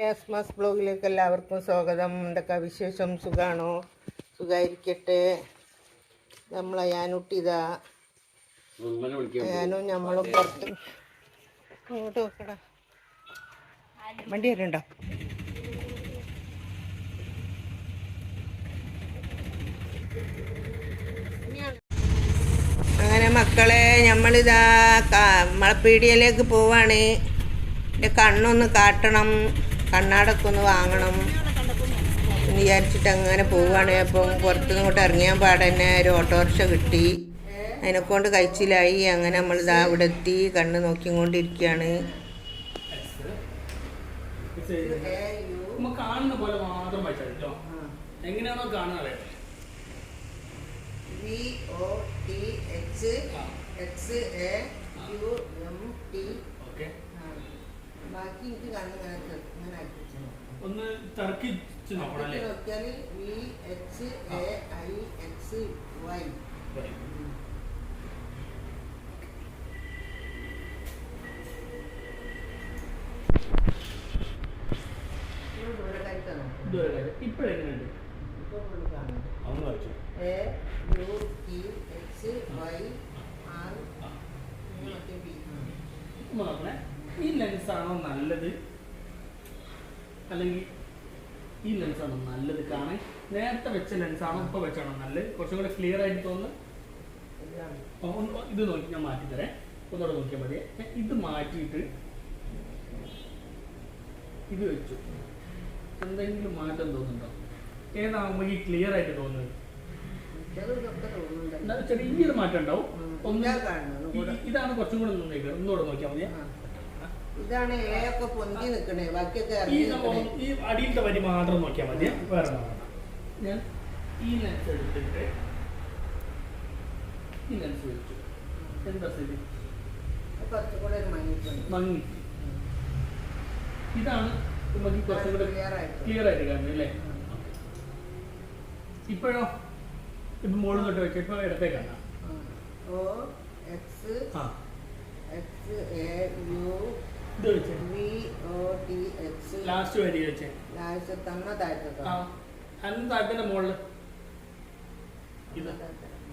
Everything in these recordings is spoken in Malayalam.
യാസ്മാസ് ബ്ലോഗിലേക്ക് എല്ലാവർക്കും സ്വാഗതം. എന്തൊക്കെ വിശേഷം? സുഖാണോ? സുഖായിരിക്കട്ടെ. നമ്മളെ ഞാനുട്ടിതാ ഞാനും നമ്മളും പുറത്ത്. അങ്ങോട്ട് നോക്കടാ. വണ്ടി വരുന്നുണ്ടോ? അങ്ങനെ മക്കളെ നമ്മളിതാ മളപ്പീടിയയിലേക്ക് പോവാണ്. എന്റെ കണ്ണൊന്ന് കാട്ടണം. കണ്ണാടൊക്കെ ഒന്ന് വാങ്ങണം എന്ന് വിചാരിച്ചിട്ട് അങ്ങനെ പോവുകയാണ് അപ്പം പുറത്തുനിന്ന് ഇങ്ങോട്ട് ഇറങ്ങിയാൻ പാടന്നെ ഒരു ഓട്ടോറിക്ഷ കിട്ടി. അതിനെക്കൊണ്ട് കഴിച്ചിലായി. അങ്ങനെ നമ്മൾ ഇതാ ഇവിടെ എത്തി. കണ്ണ് നോക്കിക്കൊണ്ടിരിക്കുകയാണ്. നമ്മ കാണുന്ന പോലെ മാത്രം വായിച്ചാൽ കേട്ടോ എങ്ങനെയാണോ കാണുന്നത് V O T H X A U M T ബാക്കി എനിക്ക് കണ്ണ് ഇങ്ങനെ ഒന്ന് തർക്കിച്ച് നോക്കണം അല്ലേ നോക്കിയാൽ V H A I X Y ഇപ്പോഴെങ്ങനെയുണ്ട്? A U T X Y R ആ. ഈ ലെൻസാണോ നല്ലത്? അല്ലെങ്കിൽ ഈ ലെൻസാണോ നല്ലത്? കാണാൻ നേരത്തെ വെച്ച ലെൻസാണോ ഇപ്പൊ വെച്ചാണോ നല്ലത്? കുറച്ചും കൂടെ ക്ലിയർ ആയിട്ട് തോന്നുന്നു. ഇത് നോക്കി ഞാൻ മാറ്റി തരാം. ഒന്നുകൂടെ നോക്കിയാൽ മതി. ഇത് മാറ്റിയിട്ട് ഇത് വെച്ചു. എന്തെങ്കിലും മാറ്റം തോന്നുന്നുണ്ടോ? ഏതാകുമ്പോൾ ഈ ക്ലിയർ ആയിട്ട് തോന്നുന്നത്? ചെറിയൊരു മാറ്റം ഉണ്ടാവും. ഇതാണ് കുറച്ചും കൂടെ ഒന്ന് ഒന്നുകൂടെ നോക്കിയാൽ മതി. ഇതാണ് എ പൊന്തി നിൽക്കണേ ബാക്കിയൊക്കെ ഈ സംഭവം ഈ അടിയിലത്തെ വരി മാത്രം നോക്കിയാൽ മതി വേറെ ഞാൻ ഈ ലെൻസ് എടുത്തിട്ട് ഈ ലെൻസ് വെച്ചു. എന്താ സ്ഥിതി? കുറച്ചുകൂടെ ഒരു മങ്ങിയിട്ടുണ്ട് മങ്ങി. ഇതാണ് നമുക്ക് കുറച്ചും കൂടെ ക്ലിയർ ആയിട്ട്. കാണുന്നത് അല്ലേ? ഇപ്പോഴോ? ഇപ്പൊ മുകളിൽ തൊട്ട് വെക്കാം ഇപ്പൊ ഇടത്തേക്കാണ് ഓ എക്സ് ആ. എക്സ് എ യു വെച്ചേ. V O T X last വരി വെച്ചേ. ലാസ്റ്റ് ആ. അന്ന് അതിന് താഴത്തിന്റെ മുകളിൽ ഇത്.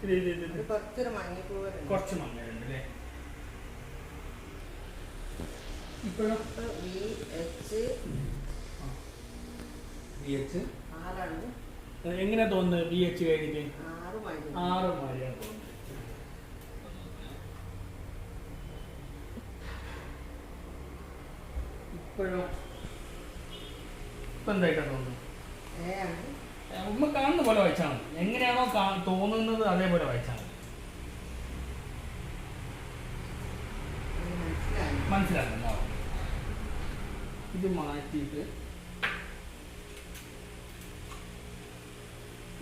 ഇത് ഇത് ഇത് ഇത്. ഇത് കുറച്ചൊരു മങ്ങിക്കൂറുണ്ട് കുറച്ച് മങ്ങലുണ്ട് അല്ലേ? ഇപ്പോഴോ? വി എച്ച് വി എച്ച് ആറാണ്. എങ്ങനെ തോന്നുന്നത് വി എച്ച് കഴിഞ്ഞിട്ട്? ആറ് മഴയാണ്. തോന്നുന്നത് ഇപ്പോഴോ ഇപ്പൊ തോന്നുന്നത്? ഉമ്മ കാണുന്ന പോലെ വായിച്ചാൽ മതി. എങ്ങനെയാണോ തോന്നുന്നത് അതേപോലെ വായിച്ചാൽ മതി. മനസ്സിലാക്കണ്ടോ ഇത് മാറ്റിയിട്ട്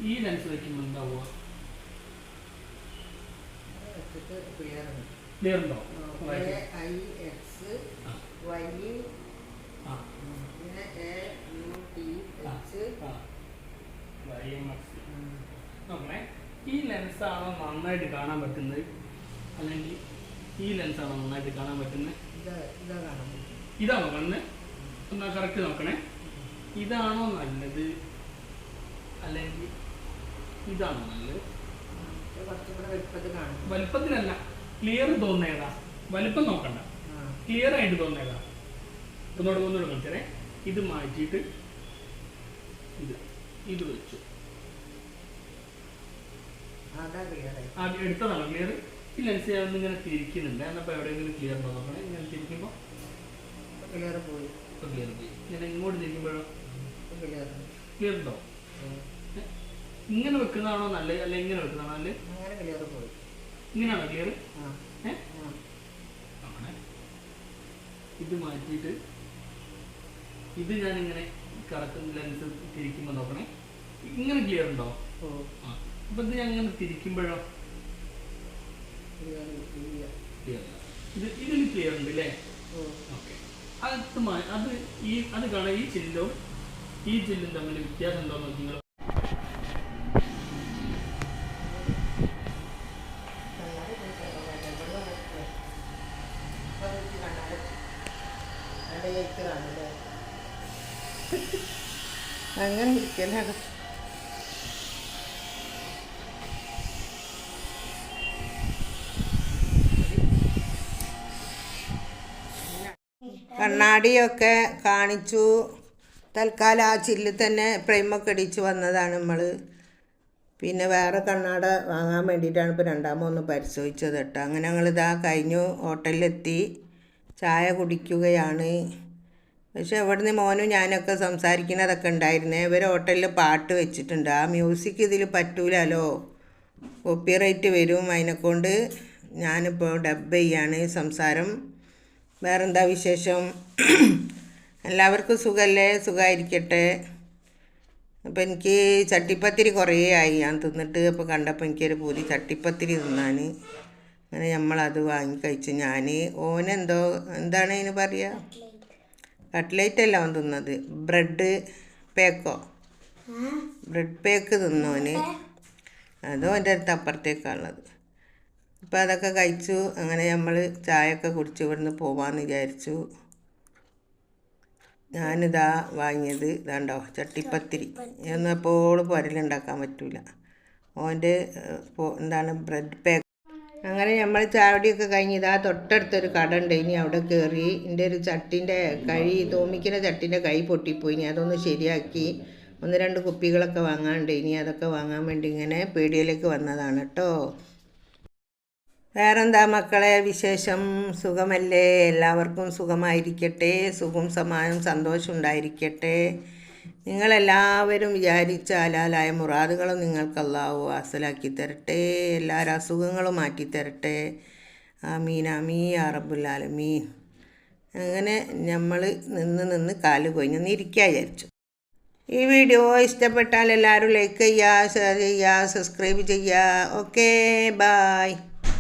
ഈ ലെൻസ് വെക്കുമ്പോൾ എന്താവുക ക്ലിയർ ഉണ്ട്. I X. വൈ ആ പിന്നെ എ യു ടി എച്ച് ആ. YMX. നോക്കണേ ഈ ലെൻസ് ആണോ നന്നായിട്ട് കാണാൻ പറ്റുന്നത്? അല്ലെങ്കിൽ ഈ ലെൻസ് ആണോ നന്നായിട്ട് കാണാൻ പറ്റുന്നത്? ഇതാണോ കണ്ണ് ഒന്ന് കറക്റ്റ് നോക്കണേ. ഇതാണോ നല്ലത്? അല്ലെങ്കിൽ ഇതാണോ നല്ലത്? വലുപ്പത്തിനല്ല ക്ലിയർ തോന്നേതാ വലുപ്പം നോക്കണ്ട. ക്ലിയർ ആയിട്ട് തോന്നേതാ ഒന്നോട് ഒന്നോട് കളിച്ചേ ഇത് മാറ്റിയിട്ട് ഇത് ഇത് വെച്ചു അതാ ക്ലിയർ ആയി ആദ്യം എടുത്തതാണോ. ക്ലിയർ ഈ ലെൻസ് ഞാൻ ഇങ്ങനെ തിരിക്കുന്നുണ്ട്. എന്നപ്പോൾ എവിടെയെങ്കിലും ക്ലിയർ ഉണ്ടോ നോക്കണേ ഇങ്ങനെ തിരിക്കുമ്പോൾ ക്ലിയർ പോയി. ഇപ്പോൾ ക്ലിയർ പോയി. ഇങ്ങനെ ഇങ്ങോട്ട് തിരിക്കുമ്പോഴോ? ക്ലിയർ ക്ലിയർ ഉണ്ടോ. ഇങ്ങനെ വെക്കുന്നതാണോ നല്ലത്? അല്ലെ ഇങ്ങനെ വെക്കുന്നതാണോ നല്ലത്? അങ്ങനെ ക്ലിയർ പോയി. ഇങ്ങനെയാണോ ക്ലിയർ ഇത് മാറ്റിയിട്ട് ഇത് ഞാനിങ്ങനെ കറക്കുന്ന ലെൻസ് തിരിക്കുമ്പോൾ നോക്കണേ. ഇങ്ങനെ ക്ലിയർ ഉണ്ടോ? അപ്പം ഇത് ഞാൻ ഇങ്ങനെ തിരിക്കുമ്പോഴോ? ഇത് ഇതിൽ ക്ലിയർ ഉണ്ട് അല്ലേ ഓക്കെ. അത് അത് ഈ അത് കാണാൻ ഈ ചില്ലും ഈ ചില്ലും തമ്മിൽ വ്യത്യാസം ഉണ്ടോ നിങ്ങൾ. അങ്ങനെ പോയി കേട്ടോ ഇവിടെ വന്നിട്ട് ഇപ്പൊ വെച്ച് കണ്ണാടി അവിടെ എഴുത്ത് കാണുമല്ലേ അങ്ങനെ ഇരിക്കലാണ് കണ്ണാടിയൊക്കെ കാണിച്ചു. തൽക്കാലം ആ ചില്ലിൽ തന്നെ ഫ്രെയിമൊക്കെ അടിച്ച് വന്നതാണ് നമ്മൾ പിന്നെ വേറെ കണ്ണാട വാങ്ങാൻ വേണ്ടിയിട്ടാണ് ഇപ്പോൾ രണ്ടാമൊന്ന് പരിശോധിച്ചത് കേട്ടോ. അങ്ങനെ ഞങ്ങളിതാ കഴിഞ്ഞു ഹോട്ടലിലെത്തി. ചായ കുടിക്കുകയാണ്. പക്ഷെ അവിടുന്ന് മോനും ഞാനൊക്കെ സംസാരിക്കുന്നതൊക്കെ ഉണ്ടായിരുന്നേ. ഇവർ ഹോട്ടലിൽ പാട്ട് വെച്ചിട്ടുണ്ട്. ആ മ്യൂസിക് ഇതിൽ പറ്റൂലല്ലോ. കോപ്പിറൈറ്റ് വരും. അതിനെക്കൊണ്ട് ഞാനിപ്പോൾ ഡബ് ചെയ്യാണ് സംസാരം. വേറെന്താ വിശേഷം? എല്ലാവർക്കും സുഖമല്ലേ സുഖമായിരിക്കട്ടെ അപ്പോൾ എനിക്ക് ചട്ടിപ്പത്തിരി കുറേ ആയി. ഞാൻ തിന്നിട്ട് അപ്പോൾ കണ്ടപ്പോൾ എനിക്കൊരു പൂതി ചട്ടിപ്പത്തിരി തിന്നാൻ അങ്ങനെ നമ്മളത് വാങ്ങി കഴിച്ചു. ഞാൻ ഓനെന്തോ എന്താണ് അതിന് പറയുക കട്ട്ലേറ്റ് അല്ല അവൻ തിന്നത്. ബ്രെഡ് പേക്കോ? ബ്രെഡ് പേക്ക് തിന്നോന് അതോ എന്റെ അടുത്ത് അപ്പുറത്തേക്കാണുള്ളത് അപ്പോൾ അതൊക്കെ കഴിച്ചു. അങ്ങനെ നമ്മൾ ചായയൊക്കെ കുടിച്ച് ഇവിടുന്ന് പോവാമെന്ന് വിചാരിച്ചു. ഞാനിതാ വാങ്ങിയത് ഇതാണ്ടോ ചട്ടിപ്പത്തിരി. ഇതൊന്നും എപ്പോഴും പുരലുണ്ടാക്കാൻ പറ്റൂല. ഓന്റെ എന്താണ് ബ്രെഡ് പേക്ക് അങ്ങനെ നമ്മൾ ചാവടിയൊക്കെ കഴിഞ്ഞ് ഇതാ തൊട്ടടുത്തൊരു കട ഉണ്ട് ഇനി അവിടെ കയറി എന്റെ ഒരു ചട്ടിന്റെ കഴി തോമിക്കുന്ന ചട്ടിന്റെ കൈ പൊട്ടിപ്പോയി. ഇനി അതൊന്ന് ശരിയാക്കി ഒന്ന് രണ്ട് കുപ്പികളൊക്കെ വാങ്ങാണ്ട് ഇനി അതൊക്കെ വാങ്ങാൻ വേണ്ടി ഇങ്ങനെ പീടികയിലേക്ക് വന്നതാണ് കേട്ടോ വേറെന്താ മക്കളെ വിശേഷം? സുഖമല്ലേ? എല്ലാവർക്കും സുഖമായിരിക്കട്ടെ. സുഖം സമാനം സന്തോഷം ഉണ്ടായിരിക്കട്ടെ. നിങ്ങളെല്ലാവരും വിചാരിച്ച അലാലായ മുറാദുകളും നിങ്ങൾക്ക് അസലാക്കി തരട്ടെ. എല്ലാവരും അസുഖങ്ങളും മാറ്റി തരട്ടെ. ആമീൻ ആമീ അറബുല്ലാലമീൻ അങ്ങനെ നമ്മൾ നിന്ന് നിന്ന് കാൽ കൊഞ്ഞ് ഇരിക്കുക വിചാരിച്ചു. ഈ വീഡിയോ ഇഷ്ടപ്പെട്ടാൽ എല്ലാവരും ലൈക്ക് ചെയ്യുക ഷെയർ ചെയ്യുക സബ്സ്ക്രൈബ് ചെയ്യുക. Okay bye